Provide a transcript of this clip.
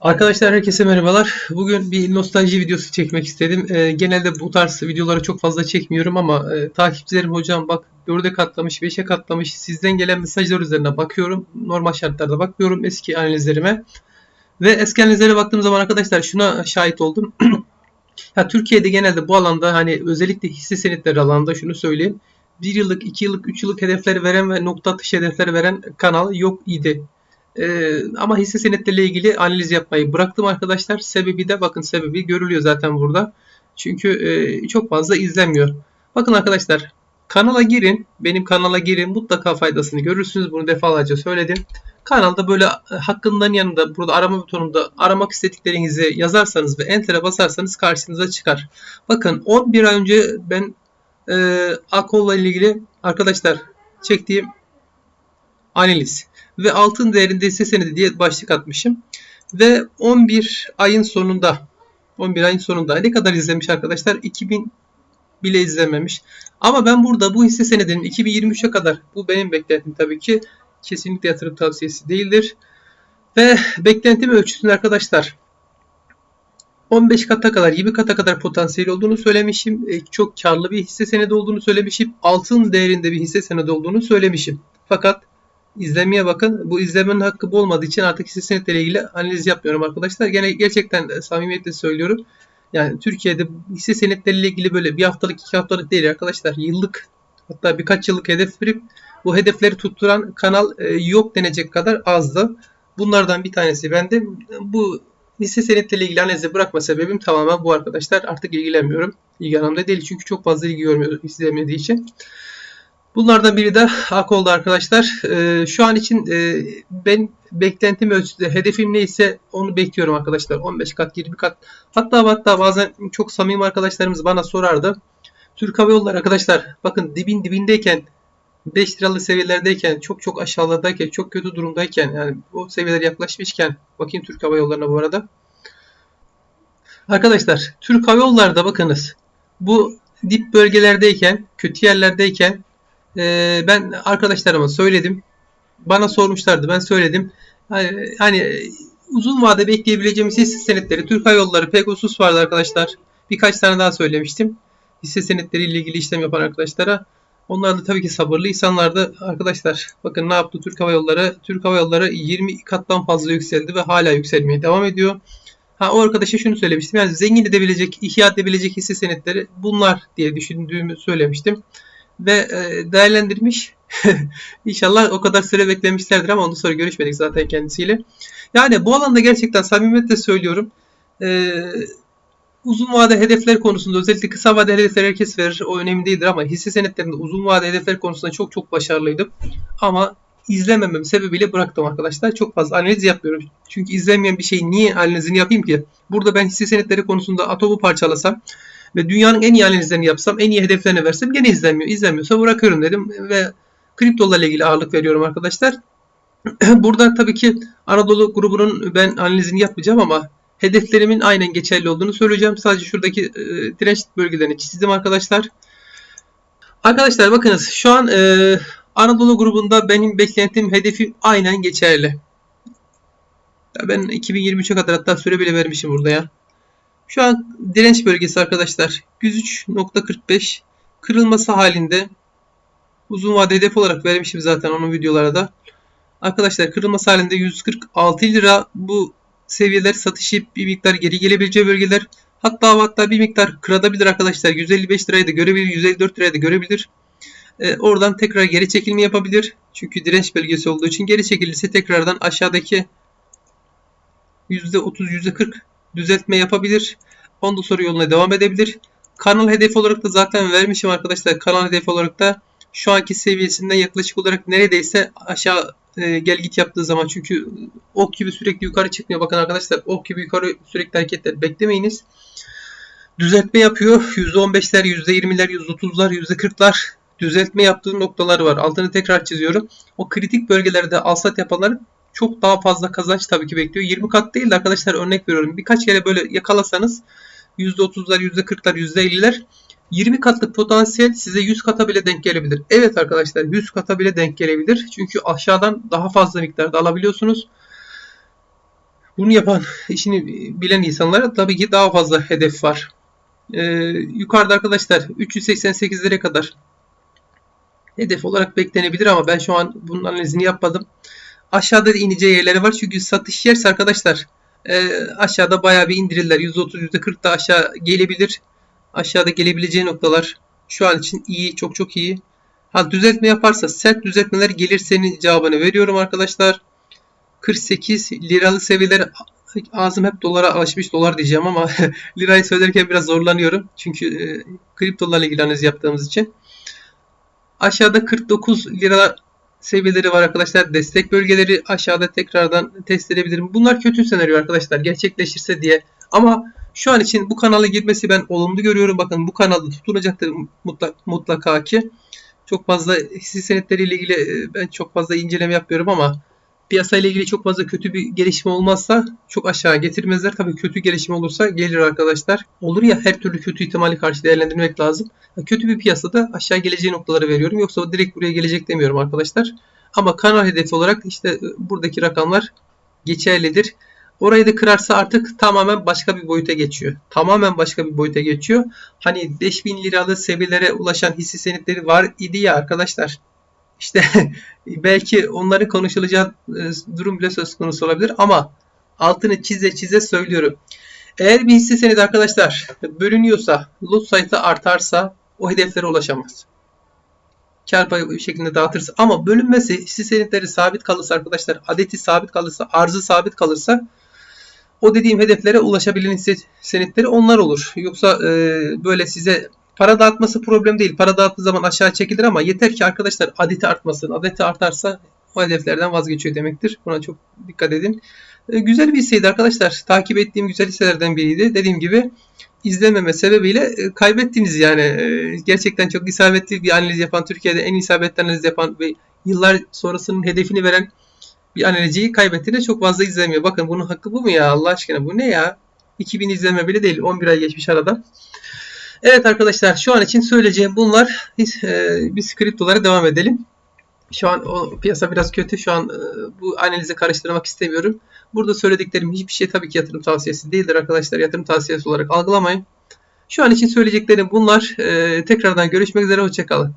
Arkadaşlar herkese merhabalar. Bugün bir nostalji videosu çekmek istedim. Ee, genelde bu tarz videoları çok fazla çekmiyorum ama e, takipçilerim hocam bak 4'e katlamış, 5'e katlamış. Sizden gelen mesajlar üzerine bakıyorum. Normal şartlarda bakıyorum eski analizlerime. Ve eski analizlere baktığım zaman arkadaşlar şuna şahit oldum. ya Türkiye'de genelde bu alanda hani özellikle hisse senetleri alanında şunu söyleyeyim. 1 yıllık, 2 yıllık, 3 yıllık hedefleri veren ve nokta atışı hedefleri veren kanal yok idi. Ee, ama hisse senetleriyle ilgili analiz yapmayı bıraktım arkadaşlar. Sebebi de bakın sebebi görülüyor zaten burada. Çünkü e, çok fazla izlenmiyor. Bakın arkadaşlar kanala girin. Benim kanala girin. Mutlaka faydasını görürsünüz. Bunu defalarca söyledim. Kanalda böyle e, hakkından yanında burada arama butonunda aramak istediklerinizi yazarsanız ve enter'e basarsanız karşınıza çıkar. Bakın 11 ay önce ben e, Akolla ilgili arkadaşlar çektiğim analiz ve altın değerinde hisse senedi diye başlık atmışım. Ve 11 ayın sonunda 11 ayın sonunda ne kadar izlemiş arkadaşlar? 2000 bile izlememiş. Ama ben burada bu hisse senedinin 2023'e kadar bu benim beklentim tabii ki kesinlikle yatırım tavsiyesi değildir. Ve beklentim ölçüsünde arkadaşlar 15 kata kadar 20 kata kadar potansiyel olduğunu söylemişim. E, çok karlı bir hisse senedi olduğunu söylemişim. Altın değerinde bir hisse senedi olduğunu söylemişim. Fakat izlemeye bakın. Bu izlemenin hakkı bu olmadığı için artık hisse senetleriyle ilgili analiz yapmıyorum arkadaşlar. Gene gerçekten samimiyetle söylüyorum. Yani Türkiye'de hisse senetleriyle ilgili böyle bir haftalık iki haftalık değil arkadaşlar. Yıllık hatta birkaç yıllık hedef verip bu hedefleri tutturan kanal e, yok denecek kadar azdı. Bunlardan bir tanesi bende. Bu hisse senetleriyle ilgili analizi bırakma sebebim tamamen bu arkadaşlar. Artık ilgilenmiyorum. İlgi alanımda değil çünkü çok fazla ilgi görmüyor izlemediği için. Bunlardan biri de Akol'da arkadaşlar. Ee, şu an için e, ben beklentim ölçüde hedefim neyse onu bekliyorum arkadaşlar. 15 kat 20 kat hatta hatta bazen çok samimi arkadaşlarımız bana sorardı. Türk Hava Yolları arkadaşlar bakın dibin dibindeyken 5 liralı seviyelerdeyken çok çok aşağılardayken çok kötü durumdayken yani bu seviyelere yaklaşmışken bakayım Türk Hava Yolları'na bu arada. Arkadaşlar Türk Hava Yolları'da bakınız bu dip bölgelerdeyken kötü yerlerdeyken e, ben arkadaşlarıma söyledim. Bana sormuşlardı. Ben söyledim. Hani, hani uzun vade bekleyebileceğimiz hisse senetleri Türk Hava Yolları, Pegasus vardı arkadaşlar. Birkaç tane daha söylemiştim. Hisse senetleri ilgili işlem yapan arkadaşlara. Onlar da tabii ki sabırlı insanlardı. Arkadaşlar bakın ne yaptı Türk Hava Yolları? Türk Hava Yolları 20 kattan fazla yükseldi ve hala yükselmeye devam ediyor. Ha o arkadaşa şunu söylemiştim. Yani zengin edebilecek, ihya edebilecek hisse senetleri bunlar diye düşündüğümü söylemiştim ve e, değerlendirmiş. İnşallah o kadar süre beklemişlerdir ama ondan sonra görüşmedik zaten kendisiyle. Yani bu alanda gerçekten samimiyetle söylüyorum. E, uzun vade hedefler konusunda özellikle kısa vade hedefler herkes verir. O önemli değildir ama hisse senetlerinde uzun vade hedefler konusunda çok çok başarılıydım. Ama izlememem sebebiyle bıraktım arkadaşlar. Çok fazla analiz yapmıyorum. Çünkü izlemeyen bir şeyi niye analizini yapayım ki? Burada ben hisse senetleri konusunda atomu parçalasam ve dünyanın en iyi analizlerini yapsam, en iyi hedeflerini versem gene izlenmiyor. İzlenmiyorsa bırakıyorum dedim ve kriptolarla ilgili ağırlık veriyorum arkadaşlar. Burada tabii ki Anadolu grubunun ben analizini yapmayacağım ama hedeflerimin aynen geçerli olduğunu söyleyeceğim. Sadece şuradaki e, direnç bölgelerini çizdim arkadaşlar. Arkadaşlar bakınız şu an e, Anadolu grubunda benim beklentim hedefim aynen geçerli. Ben 2023'e kadar hatta süre bile vermişim burada ya. Şu an direnç bölgesi arkadaşlar 103.45 kırılması halinde uzun vade hedef olarak vermişim zaten onun videolarda. Arkadaşlar kırılması halinde 146 lira bu seviyeler satışı bir miktar geri gelebileceği bölgeler. Hatta hatta bir miktar kırabilir arkadaşlar. 155 lirayı da görebilir, 154 lirayı da görebilir. Ee, oradan tekrar geri çekilme yapabilir. Çünkü direnç bölgesi olduğu için geri çekilirse tekrardan aşağıdaki %30, %40 düzeltme yapabilir. Ondan sonra yoluna devam edebilir. Kanal hedefi olarak da zaten vermişim arkadaşlar. Kanal hedefi olarak da şu anki seviyesinden yaklaşık olarak neredeyse aşağı e, gel git yaptığı zaman çünkü ok gibi sürekli yukarı çıkmıyor. Bakın arkadaşlar ok gibi yukarı sürekli hareketler beklemeyiniz. Düzeltme yapıyor. %15'ler, %20'ler, %30'lar, %40'lar düzeltme yaptığı noktalar var. Altını tekrar çiziyorum. O kritik bölgelerde alsat yapanların çok daha fazla kazanç tabii ki bekliyor. 20 kat değil de arkadaşlar örnek veriyorum. Birkaç kere böyle yakalasanız %30'lar, %40'lar, %50'ler 20 katlık potansiyel size 100 kata bile denk gelebilir. Evet arkadaşlar 100 kata bile denk gelebilir. Çünkü aşağıdan daha fazla miktarda alabiliyorsunuz. Bunu yapan, işini bilen insanlara tabii ki daha fazla hedef var. Ee, yukarıda arkadaşlar 388 liraya kadar hedef olarak beklenebilir ama ben şu an bunun analizini yapmadım. Aşağıda da ineceği yerleri var çünkü satış yerse arkadaşlar e, aşağıda bayağı bir indirirler. %30 %40 da aşağı gelebilir. Aşağıda gelebileceği noktalar şu an için iyi, çok çok iyi. Ha düzeltme yaparsa sert düzeltmeler gelir senin cevabını veriyorum arkadaşlar. 48 liralı seviyeler ağzım hep dolara alışmış dolar diyeceğim ama lirayı söylerken biraz zorlanıyorum. Çünkü e, kriptolarla ilgili analiz yaptığımız için. Aşağıda 49 lira seviyeleri var arkadaşlar. Destek bölgeleri aşağıda tekrardan test edebilirim. Bunlar kötü senaryo arkadaşlar gerçekleşirse diye. Ama şu an için bu kanala girmesi ben olumlu görüyorum. Bakın bu kanalda tutunacaktır mutlak, mutlaka ki. Çok fazla hisse senetleriyle ilgili e, ben çok fazla inceleme yapmıyorum ama piyasayla ilgili çok fazla kötü bir gelişme olmazsa çok aşağı getirmezler. Tabii kötü gelişme olursa gelir arkadaşlar. Olur ya her türlü kötü ihtimali karşı değerlendirmek lazım. Kötü bir piyasada aşağı geleceği noktaları veriyorum. Yoksa direkt buraya gelecek demiyorum arkadaşlar. Ama kanal hedefi olarak işte e, buradaki rakamlar geçerlidir. Orayı da kırarsa artık tamamen başka bir boyuta geçiyor. Tamamen başka bir boyuta geçiyor. Hani 5000 liralı seviyelere ulaşan hisse senetleri var idi ya arkadaşlar. İşte belki onların konuşulacağı e, durum bile söz konusu olabilir ama altını çize çize söylüyorum. Eğer bir hisse arkadaşlar bölünüyorsa, lot sayısı artarsa o hedeflere ulaşamaz. Kar payı bir şekilde dağıtırsa ama bölünmesi hisse senetleri sabit kalırsa arkadaşlar adeti sabit kalırsa arzı sabit kalırsa o dediğim hedeflere ulaşabilen hisse senetleri onlar olur. Yoksa e, böyle size para dağıtması problem değil. Para dağıttığı zaman aşağı çekilir ama yeter ki arkadaşlar adeti artmasın. Adeti artarsa o hedeflerden vazgeçiyor demektir. Buna çok dikkat edin. E, güzel bir hisseydi arkadaşlar. Takip ettiğim güzel hisselerden biriydi. Dediğim gibi izlememe sebebiyle e, kaybettiniz yani. E, gerçekten çok isabetli bir analiz yapan, Türkiye'de en isabetli analiz yapan ve yıllar sonrasının hedefini veren bir analizciyi kaybettiğinde çok fazla izlemiyor. Bakın bunun hakkı bu mu ya Allah aşkına bu ne ya? 2000 izleme bile değil. 11 ay geçmiş arada. Evet arkadaşlar şu an için söyleyeceğim bunlar. E, biz kriptolara devam edelim. Şu an o piyasa biraz kötü. Şu an e, bu analize karıştırmak istemiyorum. Burada söylediklerim hiçbir şey tabii ki yatırım tavsiyesi değildir arkadaşlar. Yatırım tavsiyesi olarak algılamayın. Şu an için söyleyeceklerim bunlar. E, tekrardan görüşmek üzere. Hoşçakalın.